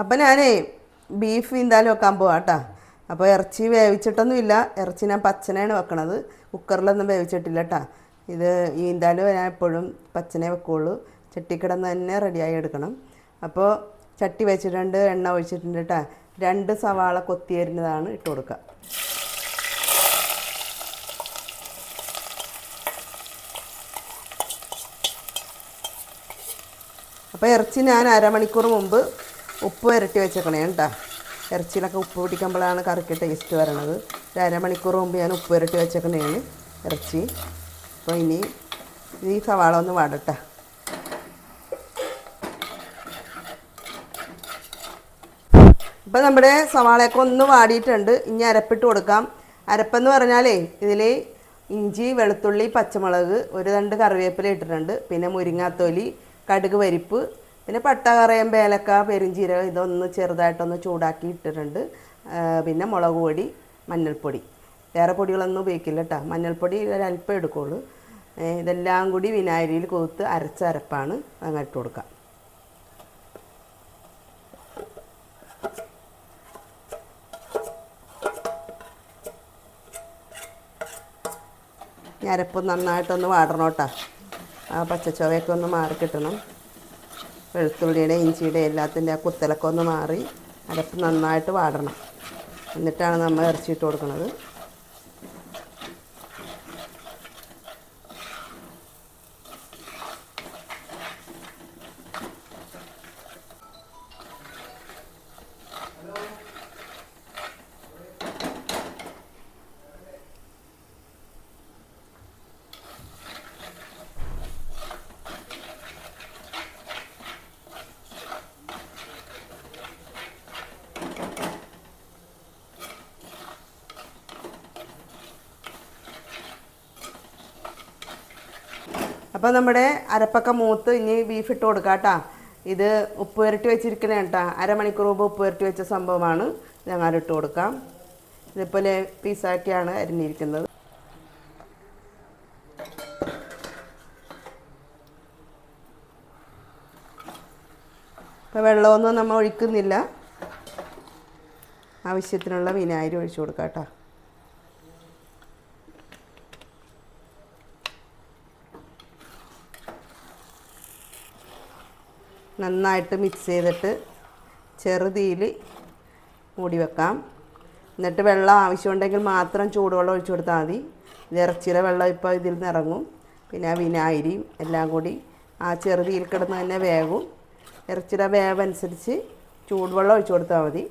അപ്പം ഞാനേ ബീഫ് എന്തായാലും വെക്കാൻ പോവാം കേട്ടോ അപ്പോൾ ഇറച്ചി വേവിച്ചിട്ടൊന്നുമില്ല ഇറച്ചി ഞാൻ പച്ചനെയാണ് വെക്കണത്. കുക്കറിലൊന്നും വേവിച്ചിട്ടില്ല കേട്ടോ ഇത് ഈ ഈന്താലും ഞാൻ എപ്പോഴും പച്ചനെ വെക്കുള്ളൂ. ചട്ടിക്കിടന്ന് തന്നെ റെഡിയായി എടുക്കണം. അപ്പോൾ ചട്ടി വെച്ചിട്ടുണ്ട് എണ്ണ ഒഴിച്ചിട്ടുണ്ട് കേട്ടോ രണ്ട് സവാള കൊത്തിയരിഞ്ഞതാണ് ഇട്ട് കൊടുക്കുക അപ്പോൾ ഇറച്ചി ഞാൻ അരമണിക്കൂർ മുമ്പ് ഉപ്പ് വരട്ടി വെച്ചേക്കണേ കേട്ടോ. ഇറച്ചിയിലൊക്കെ ഉപ്പ് പിടിക്കുമ്പോഴാണ് കറിക്ക് ടേസ്റ്റ് വരണത്. ഒരു അരമണിക്കൂർ മുമ്പ് ഞാൻ ഉപ്പ് വരട്ടി വെച്ചേക്കണേണ് ഇറച്ചി. അപ്പോൾ ഇനി ഈ സവാള ഒന്ന് വാടട്ടെ. ഇപ്പം നമ്മുടെ സവാളയൊക്കെ ഒന്ന് വാടിയിട്ടുണ്ട്. ഇനി അരപ്പിട്ട് കൊടുക്കാം. അരപ്പെന്ന് പറഞ്ഞാലേ ഇതിൽ ഇഞ്ചി വെളുത്തുള്ളി പച്ചമുളക് ഒരു രണ്ട് കറിവേപ്പില ഇട്ടിട്ടുണ്ട്. പിന്നെ മുരിങ്ങാത്തോലി കടുക് പരിപ്പ് പിന്നെ പട്ട കറയം പേലക്ക പെരുംജീരകം ഇതൊന്ന് ചെറുതായിട്ടൊന്ന് ചൂടാക്കി ഇട്ടിട്ടുണ്ട്. പിന്നെ മുളക് പൊടി മഞ്ഞൾപ്പൊടി. വേറെ പൊടികളൊന്നും ഉപയോഗിക്കില്ല കേട്ടോ. മഞ്ഞൾപ്പൊടി ഒരല്പം എടുക്കുള്ളൂ. ഇതെല്ലാം കൂടി വിനാഗിരിയിൽ കൊതുത്ത് അരച്ച അരപ്പാണ്. അങ്ങ് ഇട്ട് കൊടുക്കാം. ഈ അരപ്പ് നന്നായിട്ടൊന്ന് വാടണം കേട്ടോ. ആ പച്ചച്ചുവയൊക്കെ ഒന്ന് മാറി കിട്ടണം വെളുത്തുള്ളിയുടെ ഇഞ്ചിയുടെ എല്ലാത്തിന്റെ ആ കുത്തലൊക്കെ ഒന്ന് മാറി അരപ്പ് നന്നായിട്ട് വാടണം. എന്നിട്ടാണ് നമ്മൾ ഇറച്ചിയിട്ട് കൊടുക്കുന്നത്. അപ്പോൾ നമ്മുടെ അരപ്പൊക്കെ മൂത്ത് ഇനി ബീഫ് ഇട്ട് കൊടുക്കാം കേട്ടോ ഇത് ഉപ്പ് പുരട്ടി വെച്ചിരിക്കണ കേട്ടോ അരമണിക്കൂർ മുമ്പ് ഉപ്പ് പുരട്ടി വെച്ച സംഭവമാണ്. ഞങ്ങൾ ഇട്ട് കൊടുക്കാം. ഇതുപോലെ പീസാക്കിയാണ് അരിഞ്ഞിരിക്കുന്നത്. ഇപ്പോൾ വെള്ളമൊന്നും നമ്മൾ ഒഴിക്കുന്നില്ല. ആവശ്യത്തിനുള്ള വിനാഗിരി ഒഴിച്ചു കൊടുക്കാം കേട്ടോ നന്നായിട്ട് മിക്സ് ചെയ്തിട്ട് ചെറുതീയിൽ മൂടി വെക്കാം. എന്നിട്ട് വെള്ളം ആവശ്യമുണ്ടെങ്കിൽ മാത്രം ചൂടുവെള്ളം ഒഴിച്ചു കൊടുത്താൽ മതി. ഇറച്ചിയുടെ വെള്ളം ഇപ്പോൾ ഇതിൽ നിന്ന് ഇറങ്ങും. പിന്നെ വിനാഗിരിയും എല്ലാം കൂടി ആ ചെറുതീയിൽ കിടന്ന് തന്നെ വേകും ഇറച്ചിയുടെ വേവ് അനുസരിച്ച് ചൂടുവെള്ളം ഒഴിച്ചു കൊടുത്താൽ മതി.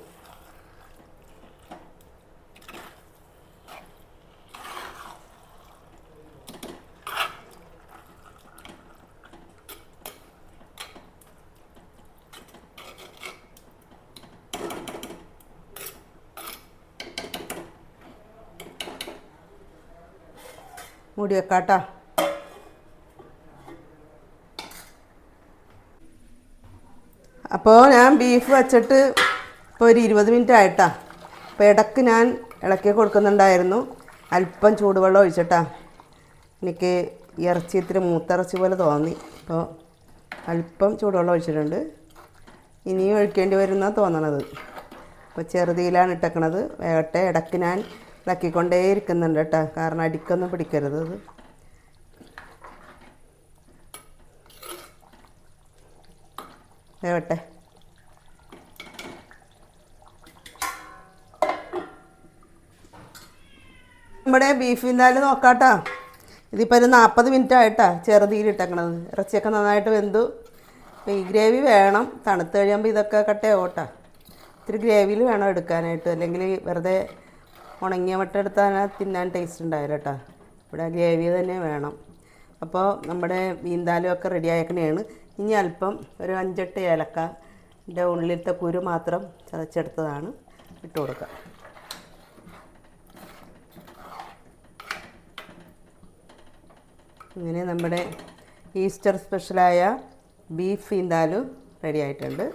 മൂടി വെക്കാട്ടോ. അപ്പോൾ ഞാൻ ബീഫ് വച്ചിട്ട് ഇപ്പോൾ ഒരു ഇരുപത് മിനിറ്റ് ആയിട്ടാ. അപ്പോൾ ഇടയ്ക്ക് ഞാൻ ഇളക്കി കൊടുക്കുന്നുണ്ടായിരുന്നു. അല്പം ചൂടുവെള്ളം ഒഴിച്ചിട്ടാ. എനിക്ക് ഇറച്ചി ഇത്തിരി മൂത്തിറച്ചി പോലെ തോന്നി. അപ്പോൾ അല്പം ചൂടുവെള്ളം ഒഴിച്ചിട്ടുണ്ട്. ഇനിയും ഒഴിക്കേണ്ടി വരുന്ന തോന്നണത്. അപ്പോൾ ചെറുതിയിലാണ് ഇട്ടേക്കണത്. വേഗട്ടെ ഇടയ്ക്ക് ഞാൻ ഇളക്കിക്കൊണ്ടേ ഇരിക്കുന്നുണ്ട് കേട്ടോ. കാരണം അടിക്കൊന്നും പിടിക്കരുത് ഇത് നമ്മുടെ ബീഫ് ഇന്നാലും നോക്കാട്ടോ. ഇതിപ്പോൾ ഒരു നാൽപ്പത് മിനിറ്റ് ആയിട്ടാ ചെറുതീരിട്ടേക്കണത് ഇറച്ചിയൊക്കെ നന്നായിട്ട് വെന്തു. ഈ ഗ്രേവി വേണം. തണുത്ത് കഴിയുമ്പോൾ ഇതൊക്കെ കട്ടയാവട്ടെ ഇത്തിരി ഗ്രേവിയിൽ വേണം എടുക്കാനായിട്ട്. അല്ലെങ്കിൽ വെറുതെ ഉണങ്ങിയ മട്ട എടുത്താൽ തിന്നാൻ ടേസ്റ്റ് ഉണ്ടാവില്ല കേട്ടോ. ഇവിടെ ഗ്രേവി തന്നെ വേണം. അപ്പോൾ നമ്മുടെ വീന്താലും ഒക്കെ റെഡി ആയേക്കണേയാണ് ഇനി അല്പം ഒരു അഞ്ചെട്ട് ഏലക്ക എന്റെ ഉള്ളിലത്തെ കുരു മാത്രം ചതച്ചെടുത്തതാണ് ഇട്ട് കൊടുക്കുക ഇങ്ങനെ നമ്മുടെ ഈസ്റ്റർ സ്പെഷ്യലായ ബീഫ് ഈന്താലും റെഡി ആയിട്ടുണ്ട്.